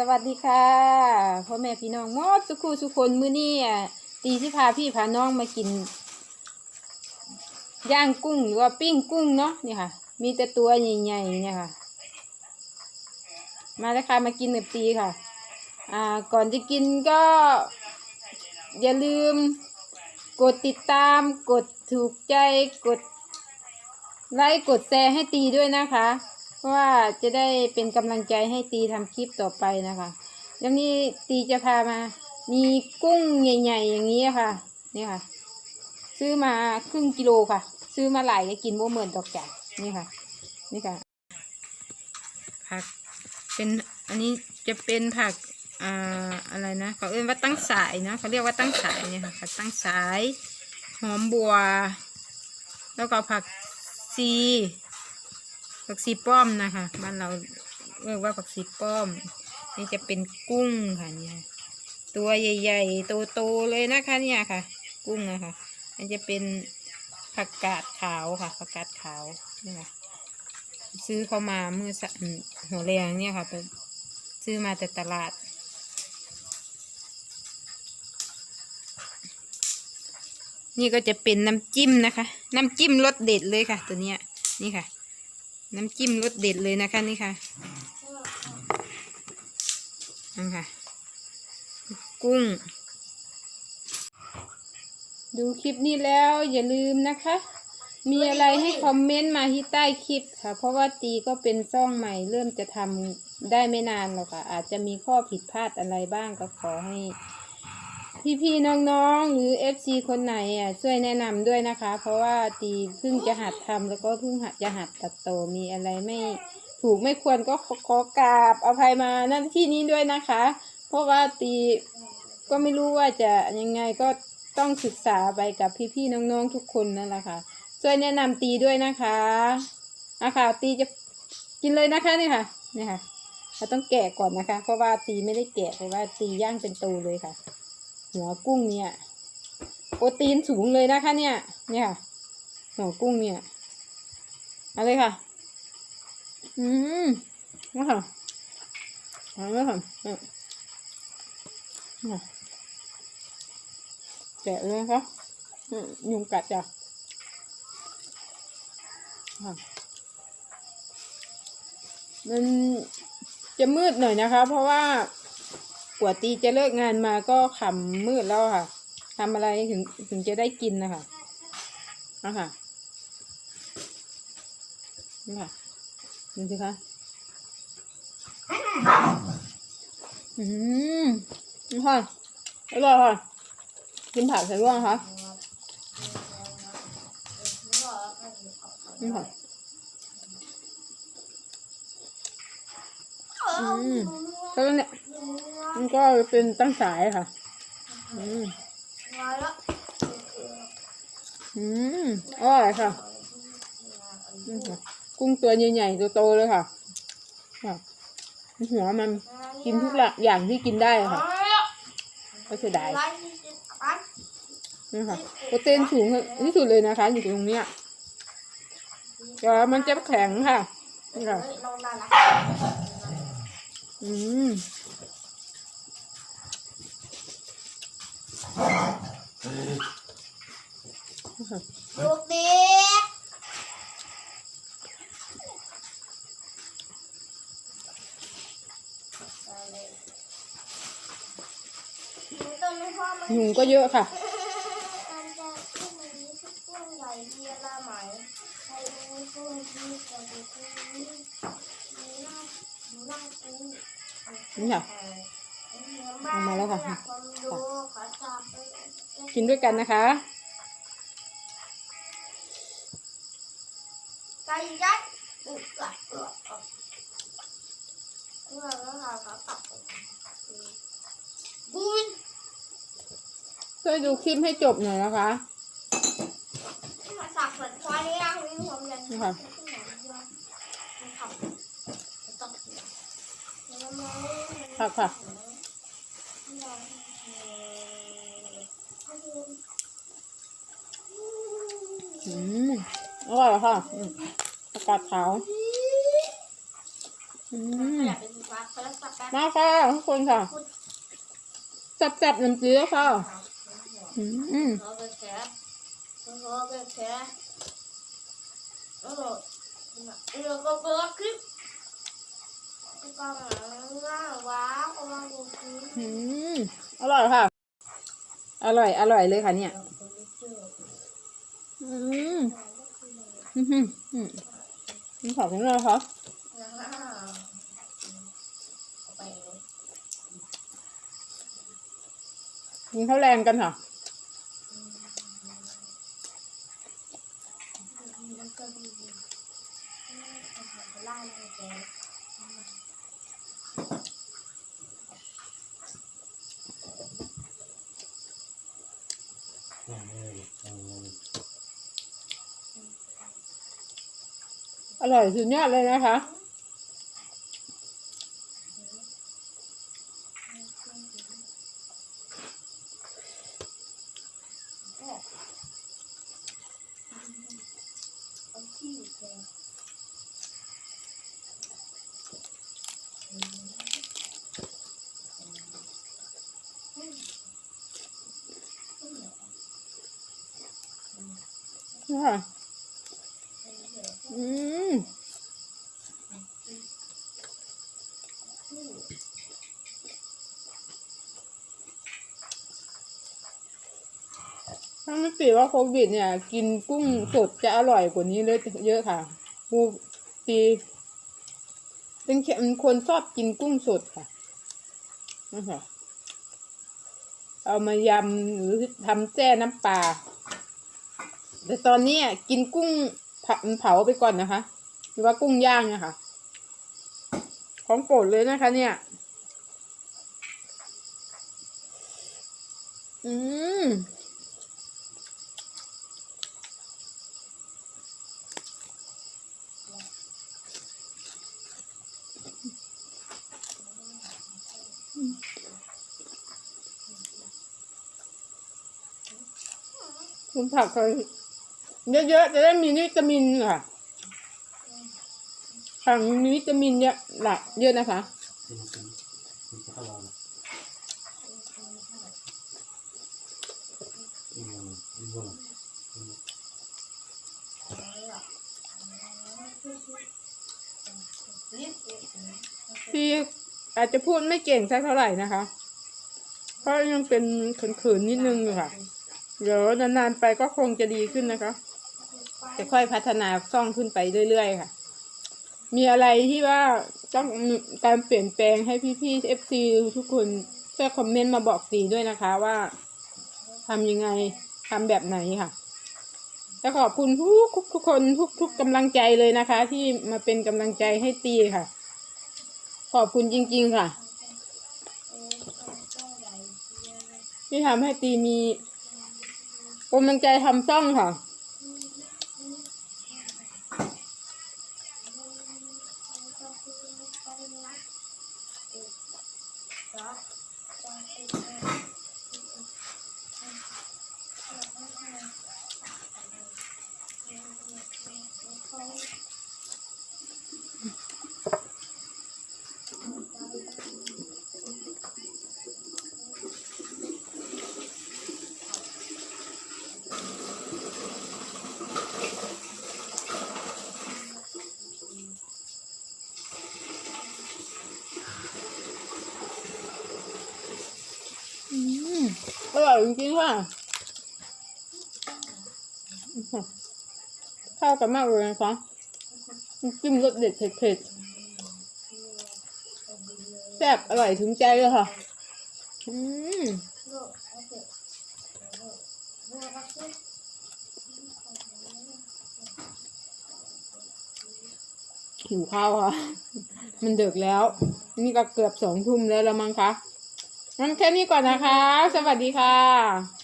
สวัสดีค่ะพ่อแม่พี่น้องหมดสุขูสุคนมื้อนี้อะตีสิพาพี่พาน้องมากิน ย่างกุ้งหรือว่าปิ้งกุ้งเนาะนี่ค่ะ มีแต่ตัวใหญ่ๆเนี่ยค่ะ มาแล้วค่ะมากินกับตีค่ะ อ่าก่อนจะกินก็ อย่าลืม กดติดตาม กดถูกใจกดไลค์กดแชร์ให้ตีด้วยนะคะ เพราะว่าจะได้เป็นกำลังใจให้ตีทำคลิปต่อไปนะคะแล้วนี้ตีจะพามา มีกุ้งใหญ่ๆอย่างนี้ค่ะ นี่ค่ะ ซื้อมาครึ่งกิโลค่ะ ซื้อมาหลายก็กินโมเหมือนตอกแก่นี่ค่ะ นี่ค่ะ ผัก เป็นอันนี้จะเป็นผักอ่าอะไรนะเขาเรียกว่าตั้งสายนะเขาเรียกว่าตั้งสายเนี่ยค่ะผักตั้งสาย หอมบัว แล้วก็ผักซี ผักซีป้อมนะคะบ้านเราเรียกว่าผักซีป้อม นี่จะเป็นกุ้งค่ะเนี่ยตัวใหญ่ๆโตๆเลยนะคะเนี่ยค่ะ กุ้งนะคะอันจะเป็นผักกาดขาวค่ะผักกาดขาวนี่ค่ะซื้อเข้ามาเมื่อสักหัวแรงเนี่ยค่ะไปซื้อมาแต่ตลาดนี่ก็จะเป็นน้ำจิ้มนะคะ น้ำจิ้มรสเด็ดเลยค่ะ ตัวเนี้ยนี่ค่ะ น้ำจิ้มรสเด็ดเลยนะคะนี่ค่ะนั่นค่ะ กุ้ง ดูคลิปนี้แล้วอย่าลืมนะคะ มีอะไรให้คอมเมนต์มาที่ใต้คลิปค่ะ เพราะว่าตีก็เป็นซ่องใหม่เริ่มจะทำได้ไม่นานหรอกค่ะ อาจจะมีข้อผิดพลาดอะไรบ้างก็ขอให้ พี่ๆน้องๆ หรือ FC คนไหนอะช่วยแนะนำด้วยนะคะ เพราะว่าตีเพิ่งจะหัดทำแล้วก็เพิ่งหัดจะหัดตัดต่อมีอะไรไม่ถูกไม่ควรก็ขอกราบอภัยมาณที่นี้ด้วยนะคะ เพราะว่าตีก็ไม่รู้ว่าจะยังไงก็ต้องศึกษาไปกับพี่ๆน้องๆทุกคนนั่นแหละค่ะช่วยแนะนำตีด้วยนะคะอะค่ะตีจะกินเลยนะคะนี่ค่ะนี่ค่ะเราต้องแกะก่อนนะคะ เพราะว่าตีไม่ได้แกะเพราะว่าตีย่างเป็นตูเลยค่ะ หัวกุ้งเนี่ย โปรตีนสูงเลยนะคะเนี่ย เนี่ยค่ะ หัวกุ้งเนี่ยเอาเลยค่ะ อืมนี่ค่ะเอาเลยค่ะอืมนี่ค่ะแกะเลยนะคะยุงกัดจ้ะค่ะมันจะมืดหน่อยนะคะ เพราะว่า กว่าตีจะเลิกงานมาก็ขำมืดแล้วค่ะทำอะไรถึงถึงจะได้กินนะคะเอาค่ะนี่ค่ะดูสิคะอืมนี่ค่ะอร่อยค่ะกินผักใส่ร่วงนะคะนี่ค่ะอืมแล้วเนี่ย มันก็เป็นตั้งสายค่ะ อืมอืมอร่อยค่ะนี่ค่ะ กุ้งตัวใหญ่ๆตัวโตเลยค่ะค่ะหัวมันกินทุกอย่างที่กินได้ค่ะ ก็เสียดายนี่ค่ะโปรตีนสูงที่สุดเลยนะคะ อยู่ตรงเนี้ยเดี๋ยวมันจะแข็งค่ะนี่ค่ะอืม ลูกเด็กต้องไม่พ่อมันยุงก็เยอะค่ะมันจะขึ้นมาดีทุกช่วงไหลเยียละไหมให้ดูช่วงที่จะดูช่วงนี้ดูหน้าดูหน้ากูนี่ค่ะ เอามาแล้วค่ะคนดูขอจับไปกินด้วยกันนะคะไก่ยัดช่วยดูคลิปให้จบหน่อยนะคะสักเหมือนควายนี่ะคุณผู้ชมยังค่ะผักค่ะ อืมอร่อยค่ะอืมอากาศขาวอืขมยับเป็นสีฟ้าเขาแล้วสับแป๊บมาค่ะทุกคนค่ะจับๆน้ำเจือค่ะอืมเขาไปแคสเขาไปแคสแล้วเราเราก็เบิร์คลิป อืมอร่อยค่ะ อร่อย อร่อยเลยค่ะ เนี่ย อืมอืมอืมขอบคุณเลยค่ะไปเลยกินข้าวแรงกันค่ะก็ดีไล่เลยแก อร่อยสุดยอดเลยนะคะ ค่ะอืมถ้าไม่ติดว่าโควิดเนี่ย กินกุ้งสดจะอร่อยกว่านี้เลยเยอะค่ะปูตีเป็นคนชอบกินกุ้งสดค่ะนะคะ เอามายำหรือทำแจ้น้ำปลาแต่ตอนนี้กินกุ้งเผาเผาไปก่อนนะคะ หรือว่ากุ้งย่างนะคะของโปรดเลยนะคะ เนี่ย อืม คุณผักเคยเยอะๆจะได้มีวิตามินค่ะผักมีวิตามินเยอะหลักเยอะนะคะพี่อาจจะพูดไม่เก่งสักเท่าไหร่นะคะ เพราะยังเป็นเขืนๆนิดนึงอยู่ค่ะ เดี๋ยวนานๆไปก็คงจะดีขึ้นนะคะ จะค่อยพัฒนาซ่องขึ้นไปเรื่อยๆค่ะ มีอะไรที่ว่าต้องการเปลี่ยนแปลงให้พี่ๆเอฟซีทุกคนช่วยคอมเมนต์มาบอกสีด้วยนะคะว่าทำยังไงทำแบบไหนค่ะและขอบคุณทุกทุกคนทุกทุกกำลังใจเลยนะคะ ที่มาเป็นกำลังใจให้ตีค่ะ ขอบคุณจริง ๆค่ะ ที่ทำให้ตีมี กำลังใจทำซ่องค่ะ อร่อยจริงๆค่ะเข้ากันมากเลยนะคะจิ้มรสเด็ดเผ็ดๆแซ่บอร่อยถึงใจเลยค่ะ อืมหิวข้าวค่ะ มันเดึกแล้ว นี่ก็เกือบสองทุ่มแล้วละมั้งคะ งั้นแค่นี้ก่อนนะคะ สวัสดีค่ะ